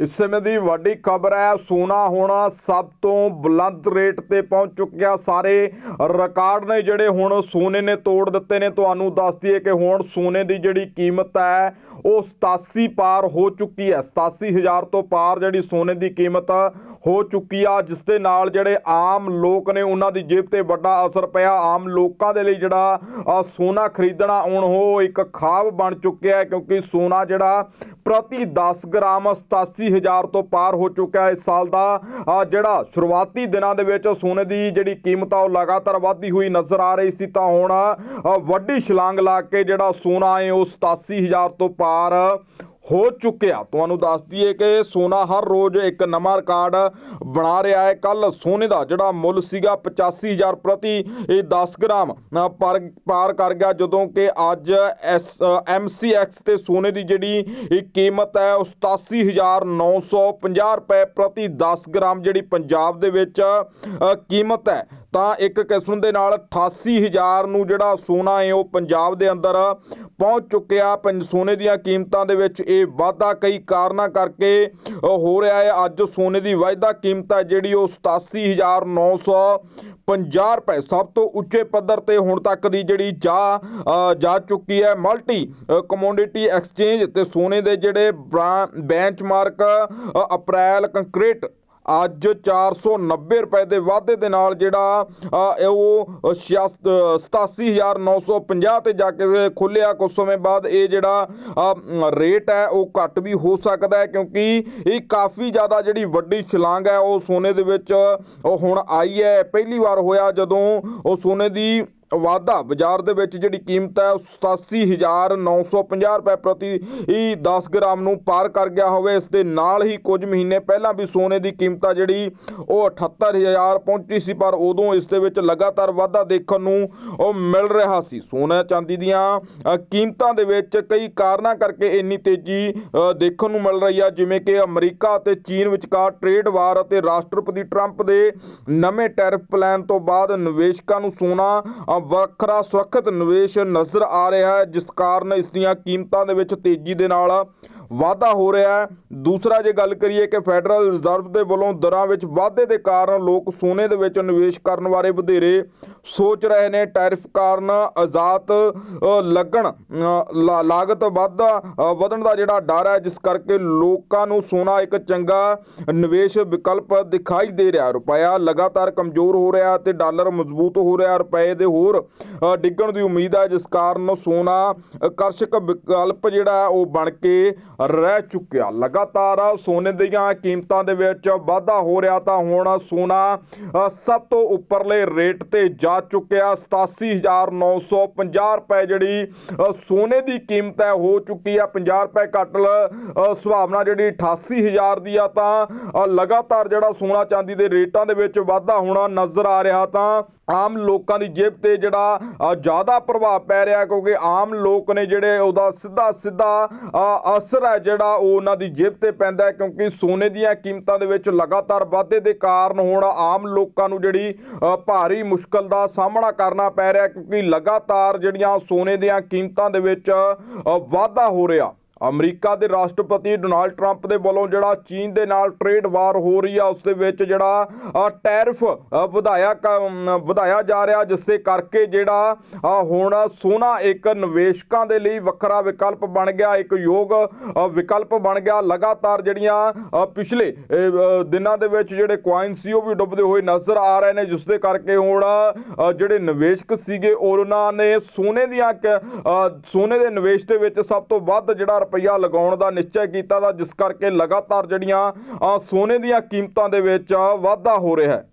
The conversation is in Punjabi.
ਇਸ ਸਮੇਂ ਦੀ ਵੱਡੀ ਖਬਰ ਹੈ, ਸੋਨਾ ਹੁਣ ਸਭ ਤੋਂ ਬੁਲੰਦ ਰੇਟ ਤੇ ਪਹੁੰਚ ਚੁੱਕਿਆ। ਸਾਰੇ ਰਿਕਾਰਡ ਨੇ ਜਿਹੜੇ ਹੁਣ ਸੋਨੇ ਨੇ ਤੋੜ ਦਿੱਤੇ ਨੇ। ਤੁਹਾਨੂੰ ਦੱਸ ਦਈਏ ਕਿ ਹੁਣ ਸੋਨੇ ਦੀ ਜਿਹੜੀ ਕੀਮਤ ਹੈ, ਉਹ 87 ਪਾਰ ਹੋ ਚੁੱਕੀ ਹੈ। 87000 ਤੋਂ ਪਾਰ ਜਿਹੜੀ ਸੋਨੇ ਦੀ ਕੀਮਤ ਹੋ ਚੁੱਕੀ ਆ, ਜਿਸ ਦੇ ਨਾਲ ਜਿਹੜੇ ਆਮ ਲੋਕ ਨੇ, ਉਹਨਾਂ ਦੀ ਜੇਬ ਤੇ ਵੱਡਾ ਅਸਰ ਪਿਆ। ਆਮ ਲੋਕਾਂ ਦੇ ਲਈ ਜਿਹੜਾ ਸੋਨਾ ਖਰੀਦਣਾ ਹੁਣ ਉਹ ਇੱਕ ਖਾਬ ਬਣ ਚੁੱਕਿਆ ਹੈ, ਕਿਉਂਕਿ ਸੋਨਾ ਜਿਹੜਾ ਪ੍ਰਤੀ 10 ਗ੍ਰਾਮ 87000 ਤੋਂ ਪਾਰ ਹੋ ਚੁੱਕਾ ਹੈ। ਇਸ ਸਾਲ ਦਾ ਜਿਹੜਾ ਸ਼ੁਰੂਆਤੀ ਦਿਨਾਂ ਦੇ ਵਿੱਚ ਸੋਨੇ ਦੀ ਜਿਹੜੀ ਕੀਮਤ ਆ, ਉਹ ਲਗਾਤਾਰ ਵਧਦੀ ਹੋਈ ਨਜ਼ਰ ਆ ਰਹੀ ਸੀ। ਤਾਂ ਹੁਣ ਵੱਡੀ ਛਲਾਂਗ ਲਾ ਕੇ ਜਿਹੜਾ ਸੋਨਾ ਹੈ, ਉਹ 87000 ਤੋਂ ਪਾਰ ਹੋ ਚੁੱਕਿਆ। ਤੁਹਾਨੂੰ ਦੱਸ ਦਈਏ ਕਿ ਸੋਨਾ ਹਰ ਰੋਜ਼ ਇੱਕ ਨਵਾਂ ਰਿਕਾਰਡ ਬਣਾ ਰਿਹਾ ਹੈ। ਕੱਲ ਸੋਨੇ ਦਾ ਜਿਹੜਾ ਮੁੱਲ ਸੀਗਾ 85000 ਪ੍ਰਤੀ, ਇਹ 10 ਗ੍ਰਾਮ ਪਰ, ਪਾਰ ਕਰ ਗਿਆ। ਜਦੋਂ ਕਿ ਅੱਜ ਐਸ ਐਮਸੀਐਕਸ ਤੇ ਸੋਨੇ ਦੀ ਜਿਹੜੀ ਇਹ ਕੀਮਤ ਹੈ, ਉਹ 87950 ਰੁਪਏ ਪ੍ਰਤੀ 10 ਗ੍ਰਾਮ ਜਿਹੜੀ ਪੰਜਾਬ ਦੇ ਵਿੱਚ ਕੀਮਤ ਹੈ। ਤਾਂ ਇੱਕ ਕਿਸਮ ਦੇ ਨਾਲ 88000 ਨੂੰ ਜਿਹੜਾ ਸੋਨਾ ਹੈ ਉਹ ਪੰਜਾਬ ਦੇ ਅੰਦਰ ਪਹੁੰਚ ਚੁੱਕਿਆ। ਪੰ ਸੋਨੇ ਦੀਆਂ ਕੀਮਤਾਂ ਦੇ ਵਿੱਚ ਇਹ ਵਾਧਾ ਕਈ ਕਾਰਨਾਂ ਕਰਕੇ ਹੋ ਰਿਹਾ ਹੈ। ਅੱਜ ਸੋਨੇ ਦੀ ਵਾਧਾ ਕੀਮਤ ਹੈ ਜਿਹੜੀ ਉਹ 87950 ਰੁਪਏ, ਸਭ ਤੋਂ ਉੱਚੇ ਪੱਧਰ ਤੇ ਹੁਣ ਤੱਕ ਦੀ ਜਿਹੜੀ ਜਾ ਜਾ ਚੁੱਕੀ ਹੈ ਮਲਟੀ ਕਮੋਡਿਟੀ ਐਕਸਚੇਂਜ ਤੇ ਸੋਨੇ ਦੇ ਜਿਹੜੇ ਬੈਂਚਮਾਰਕ ਅਪ੍ਰੈਲ ਕੰਕਰੀਟ ਅੱਜ 490 ਰੁਪਏ ਦੇ ਵਾਧੇ ਦੇ ਨਾਲ ਜਿਹੜਾ ਅ, ਇਹ ਉਹ 87950 ਤੇ ਜਾ ਕੇ ਖੁੱਲਿਆ ਕੁਝ ਸਮੇਂ ਬਾਅਦ ਇਹ ਜਿਹੜਾ ਰੇਟ ਹੈ ਉਹ ਘੱਟ ਵੀ ਹੋ ਸਕਦਾ ਹੈ ਕਿਉਂਕਿ ਇਹ ਕਾਫੀ ਜ਼ਿਆਦਾ ਜਿਹੜੀ ਵੱਡੀ ਛਲਾਂਗ ਹੈ ਉਹ ਸੋਨੇ ਦੇ ਵਿੱਚ ਉਹ ਹੁਣ ਆਈ ਹੈ। ਪਹਿਲੀ ਵਾਰ ਹੋਇਆ ਜਦੋਂ ਉਹ ਸੋਨੇ ਦੀ ਵਾਧਾ। ਬਾਜ਼ਾਰ ਦੇ ਵਿੱਚ ਜਿਹੜੀ ਕੀਮਤ ਹੈ ਉਹ 87950 ਰੁਪਏ ਪ੍ਰਤੀ ਇਹ 10 ਗ੍ਰਾਮ ਨੂੰ ਪਾਰ ਕਰ ਗਿਆ ਹੋਵੇ। ਇਸ ਦੇ ਨਾਲ ਹੀ ਕੁਝ ਮਹੀਨੇ ਪਹਿਲਾਂ ਵੀ ਸੋਨੇ ਦੀ ਕੀਮਤ ਆ ਜਿਹੜੀ, ਉਹ 78000 ਪਹੁੰਚੀ ਸੀ, ਪਰ ਉਦੋਂ ਇਸ ਦੇ ਵਿੱਚ ਲਗਾਤਾਰ ਵਾਧਾ ਦੇਖਣ ਨੂੰ ਉਹ ਮਿਲ ਰਿਹਾ ਸੀ। ਸੋਨਾ ਚਾਂਦੀ ਦੀਆਂ ਕੀਮਤਾਂ ਦੇ ਵਿੱਚ ਕਈ ਕਾਰਨਾਂ ਕਰਕੇ ਇੰਨੀ ਤੇਜ਼ੀ ਦੇਖਣ ਨੂੰ ਮਿਲ ਰਹੀ ਆ। ਜਿਵੇਂ ਕਿ ਅਮਰੀਕਾ ਅਤੇ ਚੀਨ ਵਿਚਕਾਰ ਟ੍ਰੇਡ ਵਾਰ ਅਤੇ ਰਾਸ਼ਟਰਪਤੀ ਟਰੰਪ ਦੇ ਨਵੇਂ ਟੈਰਿਫ ਪਲਾਨ ਤੋਂ ਬਾਅਦ ਨਿਵੇਸ਼ਕਾਂ ਨੂੰ ਸੋਨਾ ਵੱਖਰਾ ਸੁਰੱਖਿਅਤ ਨਿਵੇਸ਼ ਨਜ਼ਰ ਆ ਰਿਹਾ ਹੈ, ਜਿਸ ਕਾਰਨ ਇਸ ਦੀਆਂ ਕੀਮਤਾਂ ਦੇ ਵਿੱਚ ਤੇਜ਼ੀ ਦੇ ਨਾਲ ਵਾਧਾ ਹੋ ਰਿਹਾ ਹੈ। ਦੂਸਰਾ ਜੇ ਗੱਲ ਕਰੀਏ ਕਿ ਫੈਡਰਲ ਰਿਜ਼ਰਵ ਦੇ ਵੱਲੋਂ ਦਰਾਂ ਵਿੱਚ ਵਾਧੇ ਦੇ ਕਾਰਨ ਲੋਕ ਸੋਨੇ ਦੇ ਵਿੱਚ ਨਿਵੇਸ਼ ਕਰਨ ਬਾਰੇ ਵਧੇਰੇ ਸੋਚ ਰਹੇ ਨੇ। ਟੈਰਿਫ ਕਾਰਨ ਆਜ਼ਾਦ ਲੱਗਣ ਲਾ- ਲਾਗਤ ਵਾਧਾ ਵਧਣ ਦਾ ਜਿਹੜਾ ਡਰ ਹੈ, ਜਿਸ ਕਰਕੇ ਲੋਕਾਂ ਨੂੰ ਸੋਨਾ ਇੱਕ ਚੰਗਾ ਨਿਵੇਸ਼ ਵਿਕਲਪ ਦਿਖਾਈ ਦੇ ਰਿਹਾ। ਰੁਪਇਆ ਲਗਾਤਾਰ ਕਮਜ਼ੋਰ ਹੋ ਰਿਹਾ ਤੇ ਡਾਲਰ ਮਜ਼ਬੂਤ ਹੋ ਰਿਹਾ। ਰੁਪਏ ਦੇ ਹੋਰ ਡਿੱਗਣ ਦੀ ਉਮੀਦ ਹੈ, ਜਿਸ ਕਾਰਨ ਸੋਨਾ ਆਕਰਸ਼ਕ ਵਿਕਲਪ ਜਿਹੜਾ ਉਹ ਬਣ ਕੇ ਰਹਿ ਚੁੱਕਿਆ। ਲਗਾਤਾਰ ਸੋਨੇ ਦੀਆਂ ਕੀਮਤਾਂ ਦੇ ਵਿੱਚ ਵਾਧਾ ਹੋ ਰਿਹਾ ਤਾਂ ਹੁਣ ਸੋਨਾ ਸਭ ਤੋਂ ਉੱਪਰਲੇ ਰੇਟ ਤੇ ਜਾ ਚੁੱਕਿਆ। 87950 ਰੁਪਏ ਜਿਹੜੀ ਸੋਨੇ ਦੀ ਕੀਮਤ ਹੈ ਹੋ ਚੁੱਕੀ ਆ 50 ਰੁਪਏ ਘੱਟ ਅ, ਸੁਭਾਵਨਾ ਜਿਹੜੀ 88000 ਦੀ ਆ ਤਾਂ ਲਗਾਤਾਰ ਜਿਹੜਾ ਸੋਨਾ ਚਾਂਦੀ ਦੇ ਰੇਟਾਂ ਦੇ ਵਿੱਚ ਵਾਧਾ ਹੋਣਾ ਨਜ਼ਰ ਆ ਰਿਹਾ ਤਾਂ ਆਮ ਲੋਕਾਂ ਦੀ ਜੇਬ ਤੇ ਜਿਹੜਾ ਜ਼ਿਆਦਾ ਪ੍ਰਭਾਵ ਪੈ ਰਿਹਾ ਕਿਉਂਕਿ ਆਮ ਲੋਕ ਨੇ ਜਿਹੜੇ ਉਹਦਾ ਸਿੱਧਾ ਸਿੱਧਾ ਅਸਰ ਹੈ ਜਿਹੜਾ ਉਹ ਉਹਨਾਂ ਦੀ ਜੇਬ ਤੇ ਪੈਂਦਾ ਹੈ, ਕਿਉਂਕਿ ਸੋਨੇ ਦੀਆਂ ਕੀਮਤਾਂ ਦੇ ਵਿੱਚ ਲਗਾਤਾਰ ਵਾਧੇ ਦੇ ਕਾਰਨ ਹੁਣ ਆਮ ਲੋਕਾਂ ਨੂੰ ਜਿਹੜੀ ਭਾਰੀ ਮੁਸ਼ਕਲ ਦਾ ਸਾਹਮਣਾ ਕਰਨਾ ਪੈ ਰਿਹਾ ਕਿਉਂਕਿ ਲਗਾਤਾਰ ਜਿਹੜੀਆਂ ਸੋਨੇ ਦੀਆਂ ਕੀਮਤਾਂ ਦੇ ਵਿੱਚ ਵਾਧਾ ਹੋ ਰਿਹਾ। ਅਮਰੀਕਾ ਦੇ ਰਾਸ਼ਟਰਪਤੀ ਡੋਨਾਲਡ ਟਰੰਪ ਦੇ ਵੱਲੋਂ ਜਿਹੜਾ ਚੀਨ ਦੇ ਨਾਲ ਟ੍ਰੇਡ ਵਾਰ ਹੋ ਰਹੀ ਆ ਉਸ ਦੇ ਵਿੱਚ ਜਿਹੜਾ ਅ, ਟੈਰਿਫ ਵਧਾਇਆ ਕ- ਵਧਾਇਆ ਜਾ ਰਿਹਾ ਜਿਸ ਦੇ ਕਰਕੇ ਜਿਹੜਾ ਹੁਣ ਸੋਨਾ ਇੱਕ ਨਿਵੇਸ਼ਕਾਂ ਦੇ ਲਈ ਵੱਖਰਾ ਵਿਕਲਪ ਬਣ ਗਿਆ ਇੱਕ ਯੋਗ ਵਿਕਲਪ ਬਣ ਗਿਆ। ਲਗਾਤਾਰ ਜਿਹੜੀਆਂ ਪਿਛਲੇ ਦਿਨਾਂ ਦੇ ਵਿੱਚ ਜਿਹੜੇ ਕੁਆਇਨ ਸੀ ਉਹ ਵੀ ਡੁੱਬਦੇ ਹੋਏ ਨਜ਼ਰ ਆ ਰਹੇ ਨੇ ਜਿਸ ਦੇ ਕਰਕੇ ਹੁਣ ਜਿਹੜੇ ਨਿਵੇਸ਼ਕ ਸੀਗੇ ਉਹਨਾਂ ਨੇ ਸੋਨੇ ਦੀਆਂ ਕ- ਸੋਨੇ ਦੇ ਨਿਵੇਸ਼ ਦੇ ਵਿੱਚ ਸਭ ਤੋਂ ਵੱਧ ਜਿਹੜਾ ਰੁਪਈਆ ਲਗਾਉਣ ਦਾ ਨਿਸ਼ਚੈ ਕੀਤਾ ਦਾ ਜਿਸ ਕਰਕੇ ਲਗਾਤਾਰ ਜਿਹੜੀਆਂ ਸੋਨੇ ਦੀਆਂ ਕੀਮਤਾਂ ਦੇ ਵਿੱਚ ਵਾਧਾ ਹੋ ਰਿਹਾ ਹੈ।